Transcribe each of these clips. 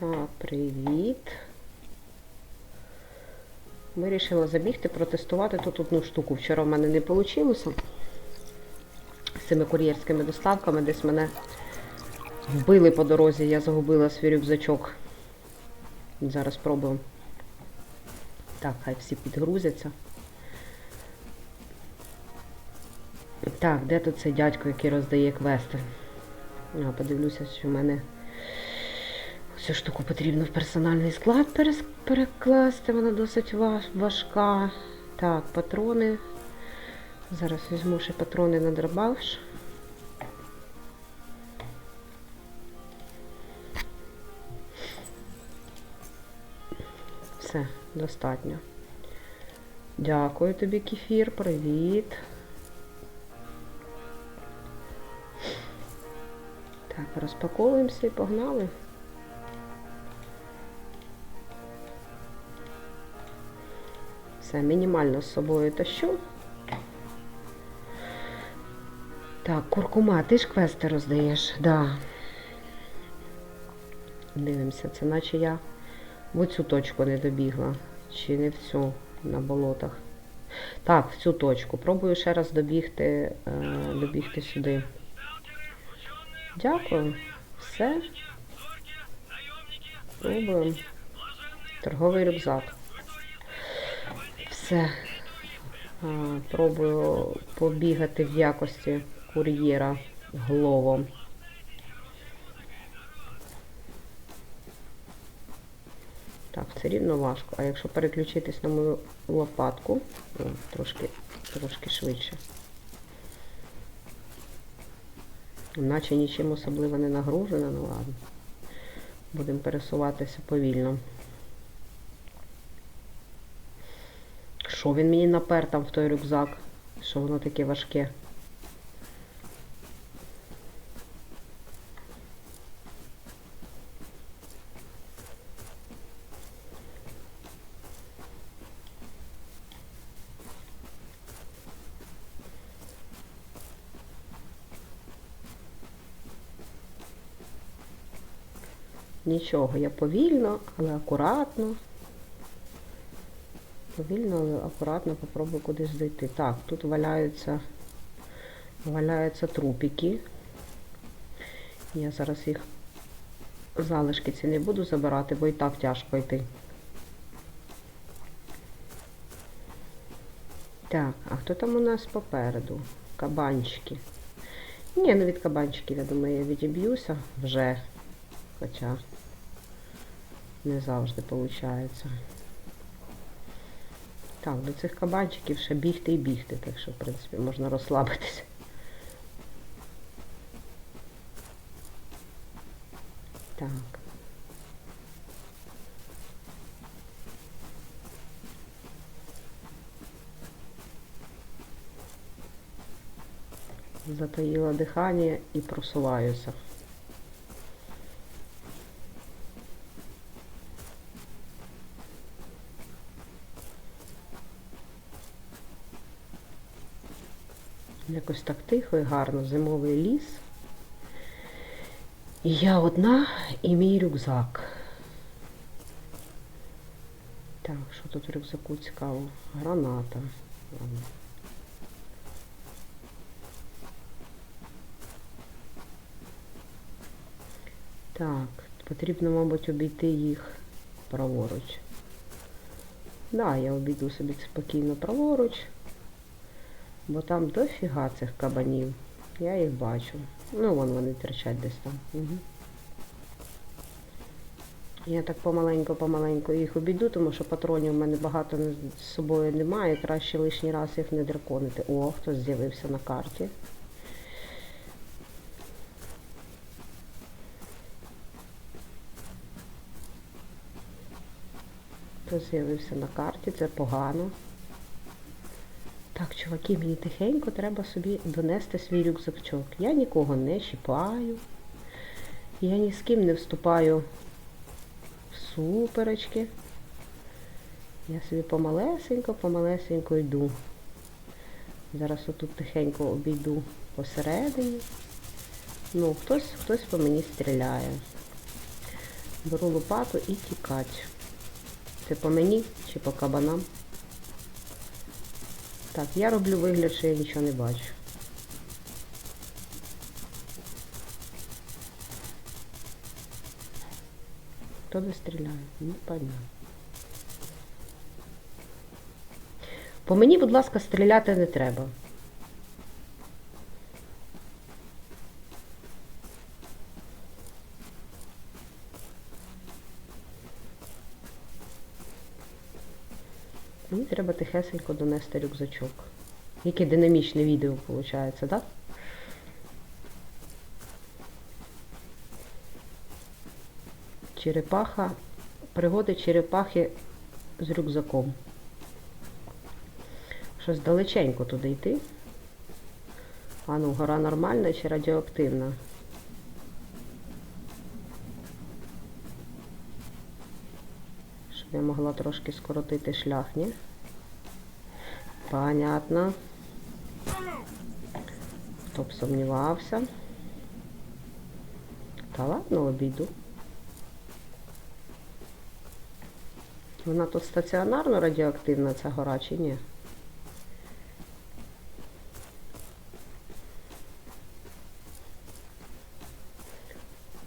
Так, привіт. Вирішила забігти, протестувати тут одну штуку. Вчора в мене не вийшло. З цими кур'єрськими доставками десь мене вбили по дорозі, я загубила свій рюкзачок. Зараз спробуємо. Так, хай всі підгрузяться. Так, де тут цей дядько, який роздає квести? А, подивлюся, що в мене цю штуку потрібно в персональний склад перекласти. Вона досить важка. Так, патрони. Зараз візьму ще патрони на дробаш. Все, достатньо. Дякую тобі, кефір, привіт. Так, розпаковуємося і погнали. Все, мінімально з собою тащу. Так, куркума, ти ж квести роздаєш, да. Дивимося, це наче я в оцю точку не добігла. Чи не в цю на болотах. Так, в цю точку. Пробую ще раз добігти, е, добігти сюди. Дякую. Все. Пробуємо. Торговий рюкзак. Все. А, Пробую побігати в якості кур'єра головом. Так, все рівно важко. А якщо переключитись на мою лопатку, о, трошки, трошки швидше. Наче нічим особливо не нагружено, ну ладно. Будемо пересуватися повільно. Що він мені напер там в той рюкзак? Що воно таке важке? Нічого, я повільно, але акуратно. Повільно, але акуратно попробую кудись дойти. Так, тут валяються, валяються трупики. Я зараз їх залишки ці не буду забирати, бо і так тяжко йти. Так, а хто там у нас попереду? Кабанчики. Ні, ну від кабанчиків, я думаю, я відіб'юся вже. Хоча не завжди виходить. Так, до цих кабанчиків ще бігти і бігти, так що, в принципі, можна розслабитися. Так. Затаїла дихання і просуваюся. Якось так тихо і гарно, зимовий ліс. І я одна і мій рюкзак. Так, що тут в рюкзаку цікаво? Граната. Так, потрібно, мабуть, обійти їх праворуч. Да, я обійду собі спокійно праворуч. Бо там дофіга цих кабанів. Я їх бачу. Ну, вон вони терчать десь там. Угу. Я так помаленьку-помаленьку їх обійду, тому що патронів в мене багато з собою немає. Краще лишній раз їх не драконити. О, хтось з'явився на карті. Хтось з'явився на карті, це погано. Так, чуваки, мені тихенько треба собі донести свій рюкзачок. Я нікого не чіпаю. Я ні з ким не вступаю в суперечки. Я собі помалесенько, помалесенько йду. Зараз отут тихенько обійду посередині. Ну, хтось, хтось по мені стріляє. Беру лопату і тікать. Це по мені чи по кабанам? Так, я роблю вигляд, що я нічого не бачу. Хто не стріляє? Ну, понятно. По мені, будь ласка, стріляти не треба. Мені треба тихесенько донести рюкзачок. Яке динамічне відео виходить, так? Черепаха, пригоди черепахи з рюкзаком. Щось далеченько туди йти. А ну, гора нормальна чи радіоактивна? Щоб я могла трошки скоротити шлях, ні? Понятно. Хто б сумнівався. Та ладно, обійду. Вона тут стаціонарно радіоактивна, ця гора, чи ні?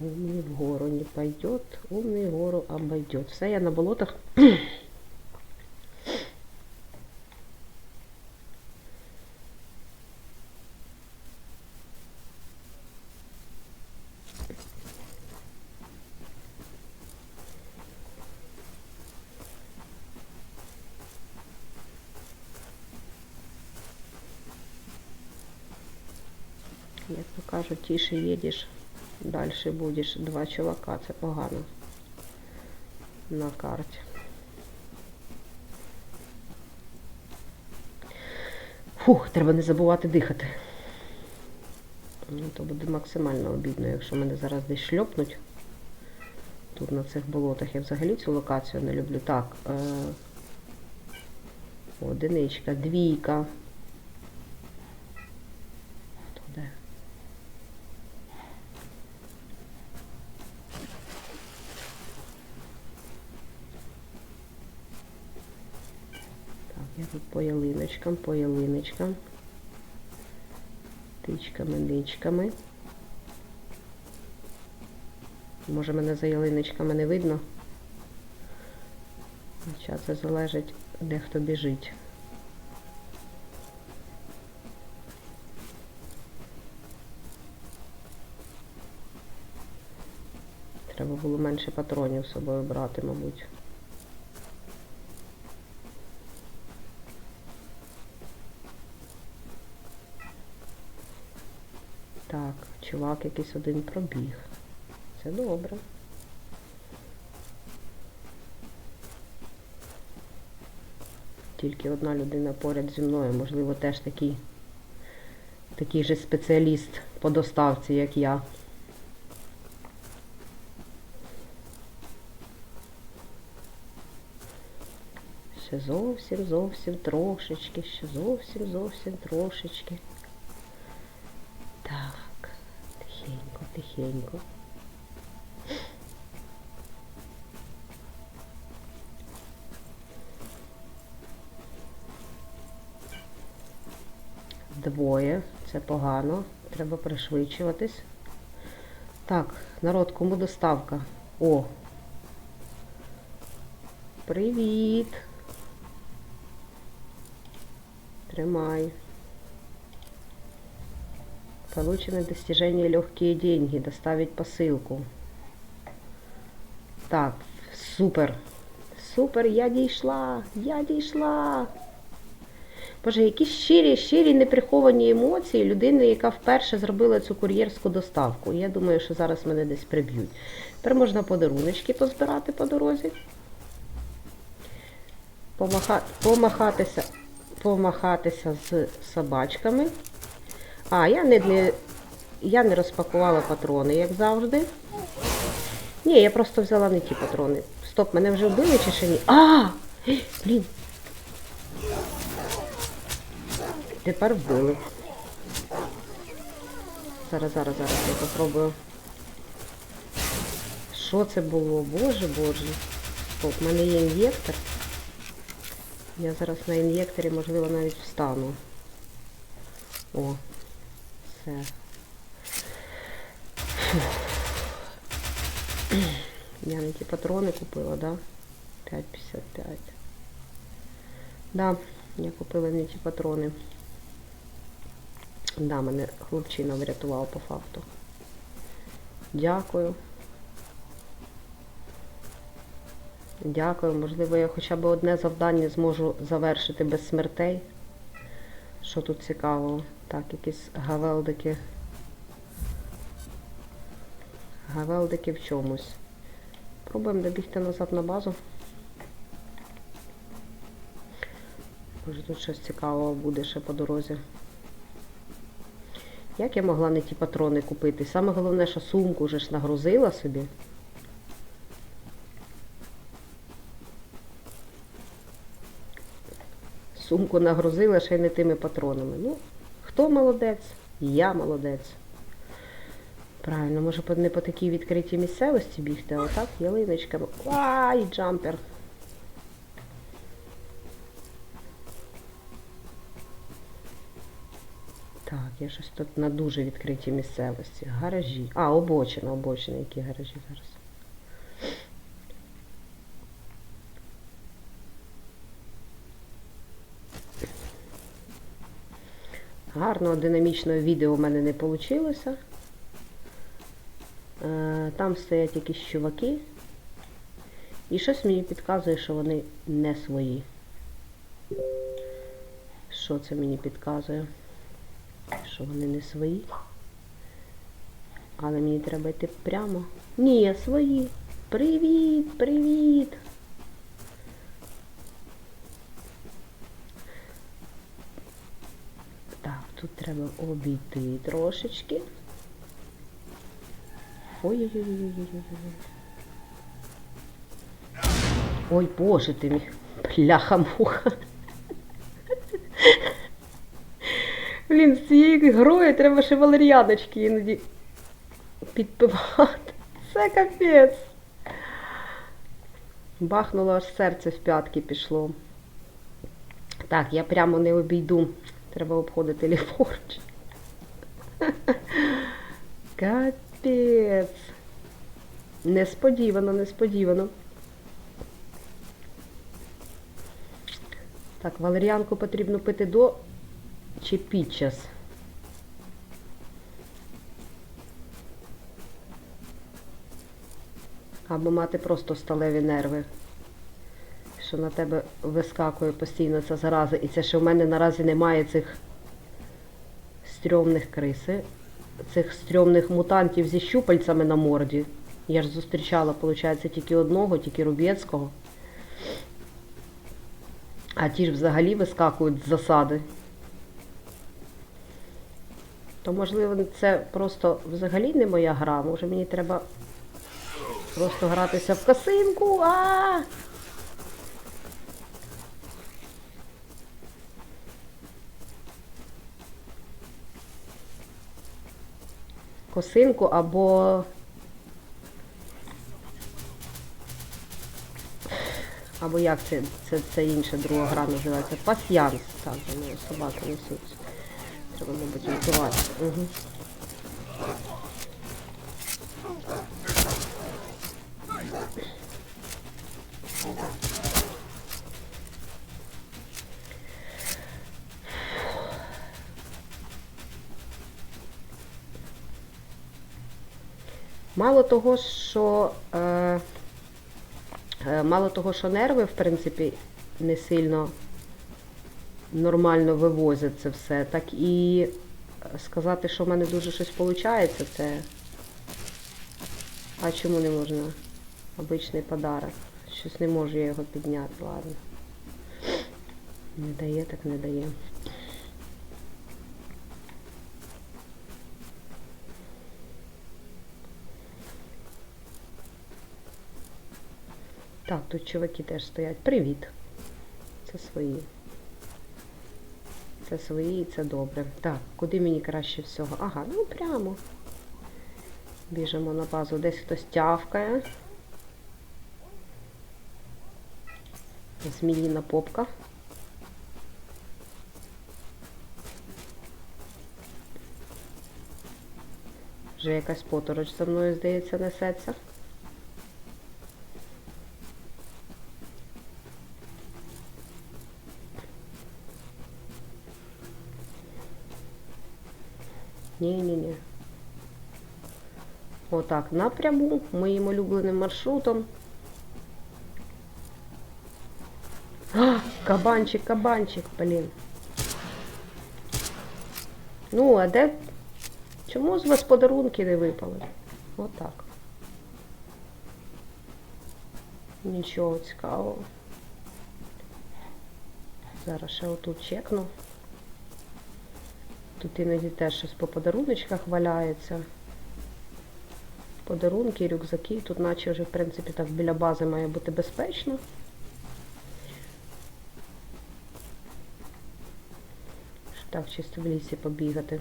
Умный в гору не пойдет, умный гору обойдет. Все, я на болотах. Кажуть, тише їдеш, далі будеш. Два чувака, це погано на карті. Фух, треба не забувати дихати. Ну, то буде максимально обідно, якщо мене зараз десь шльопнуть. Тут на цих болотах я взагалі цю локацію не люблю. Так, е- одиничка, двійка. Хто де? Так, я тут по ялиночкам, по ялиночкам. Тичками, ничками. Може мене за ялиночками не видно? Хоча це залежить, де хто біжить. Треба було менше патронів з собою брати, мабуть. Так, чувак якийсь один пробіг. Це добре. Тільки одна людина поряд зі мною, можливо, теж такий, такий же спеціаліст по доставці, як я. Ще зовсім, зовсім трошечки, ще зовсім, зовсім трошечки. Так, тихенько. Двоє, це погано, треба пришвидшуватись. Так, народ, кому доставка? О! Привіт! Тримай. Получено достижение легкие деньги. Доставить посылку. Так, супер. Супер, я дійшла. Я дійшла. Боже, які щирі, щирі неприховані емоції людини, яка вперше зробила цю кур'єрську доставку. Я думаю, що зараз мене десь приб'ють. Тепер можна подаруночки позбирати по дорозі. Помаха... Помахатися, помахатися з собачками. А, я не, не, я не розпакувала патрони, як завжди. Ні, я просто взяла не ті патрони. Стоп, мене вже вбили чи ще ні? А! Блін. Тепер вбили. Зараз, зараз, зараз я попробую. Що це було? Боже боже. Стоп, в мене є ін'єктор. Я зараз на ін'єкторі, можливо, навіть встану. О. Я не ті патрони купила, да? 5,55. Да, я купила не ті патрони. Да, мене хлопчина врятував по факту. Дякую. Дякую. Можливо, я хоча б одне завдання зможу завершити без смертей. Що тут цікавого? Так, якісь гавелдики. Гавелдики в чомусь. Пробуємо добігти назад на базу. Може тут щось цікавого буде ще по дорозі. Як я могла не ті патрони купити? Саме головне, що сумку вже ж нагрузила собі. Сумку нагрузила ще й не тими патронами. Ну, хто молодець? Я молодець. Правильно, може не по такій відкритій місцевості бігти, а отак ялиночками. Ай, джампер. Так, я щось тут на дуже відкритій місцевості. Гаражі. А, обочина, обочина, які гаражі зараз. Гарного динамічного відео в мене не вийшло. Там стоять якісь чуваки. І щось мені підказує, що вони не свої. Що це мені підказує? Що вони не свої. Але мені треба йти прямо. Ні, свої. Привіт, привіт. Так, тут треба обійти трошечки. Ой-ой-ой-ой-ой-ой. Ой, боже ти мій. Пляха-муха. Блін, з цією грою треба ще валеріаночки іноді підпивати. Це капець. Бахнуло аж серце в п'ятки пішло. Так, я прямо не обійду. Треба обходити ліворуч. Капець. Несподівано, несподівано. Так, валеріанку потрібно пити до чи під час. Або мати просто сталеві нерви. Що на тебе вискакує постійно ця зараза. І це ще в мене наразі немає цих стрьомних криси, цих стрьомних мутантів зі щупальцями на морді. Я ж зустрічала, виходить, тільки одного, тільки Рубєцького. А ті ж взагалі вискакують з засади. То, можливо, це просто взагалі не моя гра. Може мені треба просто гратися в косинку. А! Косинку або. Або як це, це, це інша друга гра називається? Пасьянс. Так, вони собаки несуть. Треба, мабуть. Угу. Мало того, що е, е, мало того, що нерви, в принципі, не сильно нормально вивозять це все, так і сказати, що в мене дуже щось виходить, це. А чому не можна? Обичний подарок. Щось не можу я його підняти, ладно. Не дає, так не дає. Так, тут чуваки теж стоять. Привіт. Це свої. Це свої і це добре. Так, куди мені краще всього? Ага, ну прямо. Біжимо на базу. Десь хтось тявкає. Зміїна попка. Вже якась потороч за мною, здається, несеться. Ні-ні-ні. Отак, напряму, моїм улюбленим маршрутом. А, кабанчик, кабанчик, блін. Ну, а де? Чому з вас подарунки не випали? Отак. Нічого цікавого. Зараз ще отут чекну. Тут іноді теж щось по подаруночках валяється. Подарунки, рюкзаки. Тут наче вже, в принципі, так біля бази має бути безпечно. Так, чисто в лісі побігати.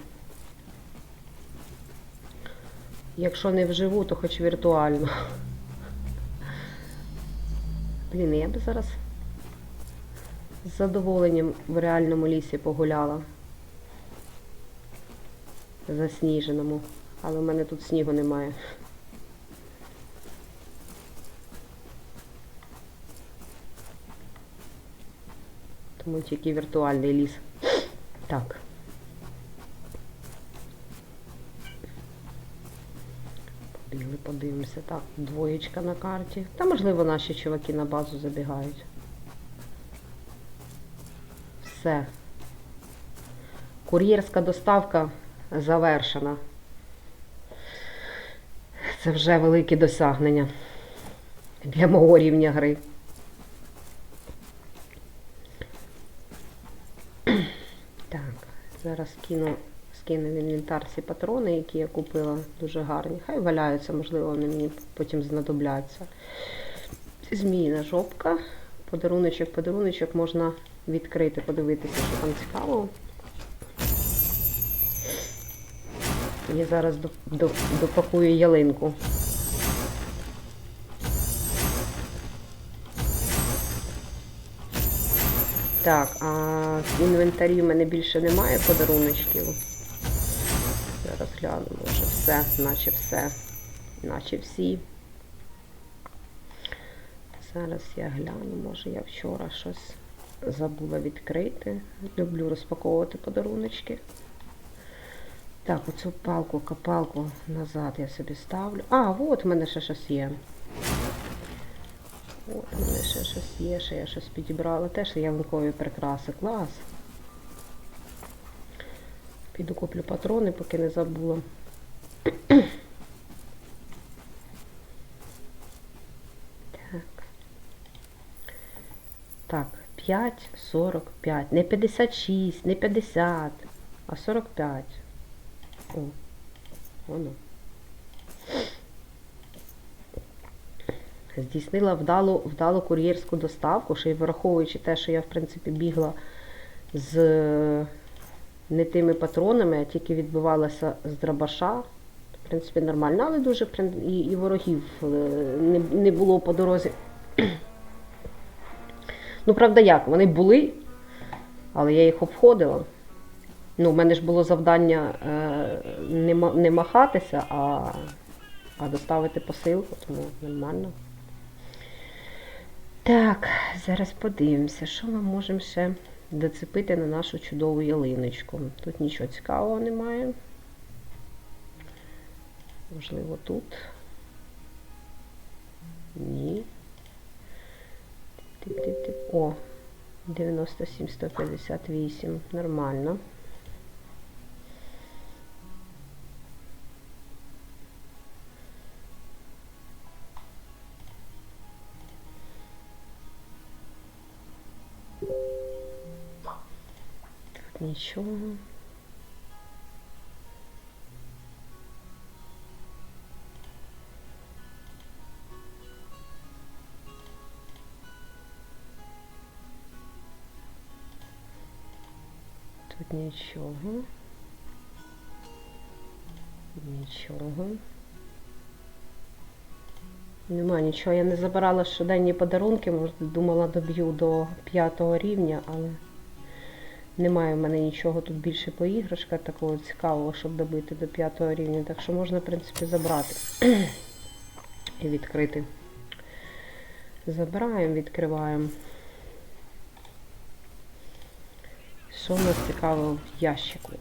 Якщо не вживу, то хоч віртуально. Блін, я би зараз з задоволенням в реальному лісі погуляла. Засніженому. Але в мене тут снігу немає. Тому тільки віртуальний ліс. Так. Побігли, подивимося. Так, двоєчка на карті. Та можливо наші чуваки на базу забігають. Все. Кур'єрська доставка завершена. Це вже велике досягнення для мого рівня гри. Так, зараз кину, скину в інвентар ці патрони, які я купила, дуже гарні. Хай валяються, можливо, вони мені потім знадобляться. Зміїна жопка. Подаруночок, подаруночок можна відкрити, подивитися, що там цікаво. Я зараз до- до- допакую ялинку. Так, а в інвентарі в мене більше немає подаруночків. Зараз гляну, може все, наче все, наче всі. Зараз я гляну, може я вчора щось забула відкрити. Люблю розпаковувати подаруночки. Так, оцю палку, копалку назад я собі ставлю. А, от в мене ще щось є. От у мене ще щось є, ще я щось підібрала. Теж ялинкові прикраси. Клас. Піду куплю патрони, поки не забула. Так. Так, 5,45. Не 56, не 50, а 45. О, воно. Здійснила вдалу, вдалу кур'єрську доставку, ще й враховуючи те, що я, в принципі, бігла з не тими патронами, а тільки відбивалася з дробаша. В принципі, нормально, але дуже і, і ворогів е, не, не було по дорозі. Ну, правда, як? Вони були, але я їх обходила. Ну, в мене ж було завдання е, не, не махатися, а, а доставити посилку, тому нормально. Так, зараз подивимося, що ми можемо ще доцепити на нашу чудову ялиночку. Тут нічого цікавого немає. Можливо, тут. Ні. Тип-тип-тип. О, 97, 158. Нормально. Нічого. Тут нічого. Нічого. Нема нічого. Я не забирала щоденні подарунки, може, думала доб'ю до п'ятого рівня, але немає в мене нічого тут більше по іграшках такого цікавого, щоб добити до п'ятого рівня. Так що можна, в принципі, забрати і відкрити. Забираємо, відкриваємо. Що в нас цікаво в ящику?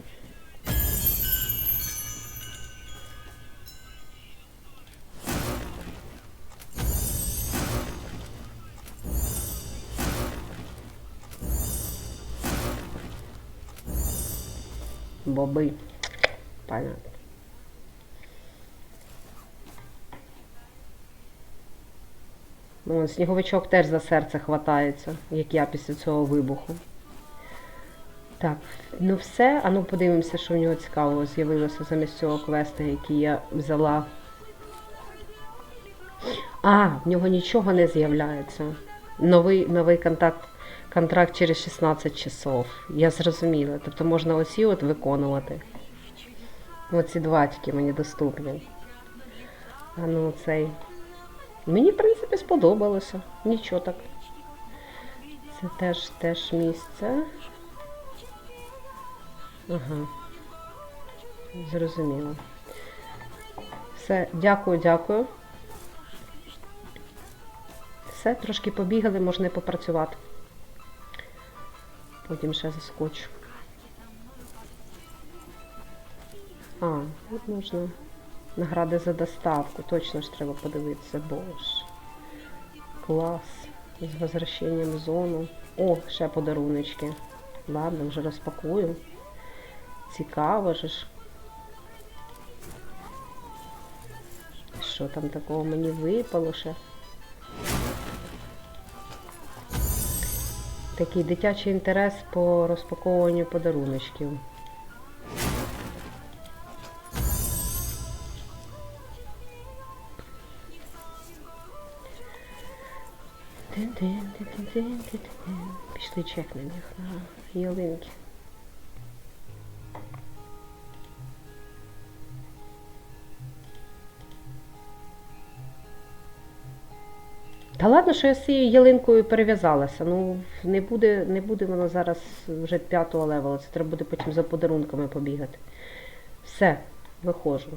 Боби. Понятно. Ну, сніговичок теж за серце хватається, як я після цього вибуху. Так, ну все. А ну подивимося, що в нього цікавого з'явилося замість цього квеста, який я взяла. А, в нього нічого не з'являється. Новий, новий контакт, контракт через 16 часов. Я зрозуміла. Тобто можна оці от виконувати. Оці два тільки мені доступні. А ну цей. Мені, в принципі, сподобалося. Нічого так. Це теж теж місце. Ага. Зрозуміло. Все, дякую, дякую. Все, трошки побігали, можна і попрацювати. Потім ще заскочу. А, тут можна награди за доставку. Точно ж треба подивитися, боже. Клас. З возвращенням в зону. О, ще подаруночки. Ладно, вже розпакую. Цікаво же ж. Що там такого мені випало ще? Такий дитячий інтерес по розпаковуванню подаруночків. Пішли чекнемо їх на ялинки. Та ладно, що я з цією ялинкою перев'язалася. Ну, не буде, не буде воно зараз вже п'ятого левела. Це треба буде потім за подарунками побігати. Все, виходжу.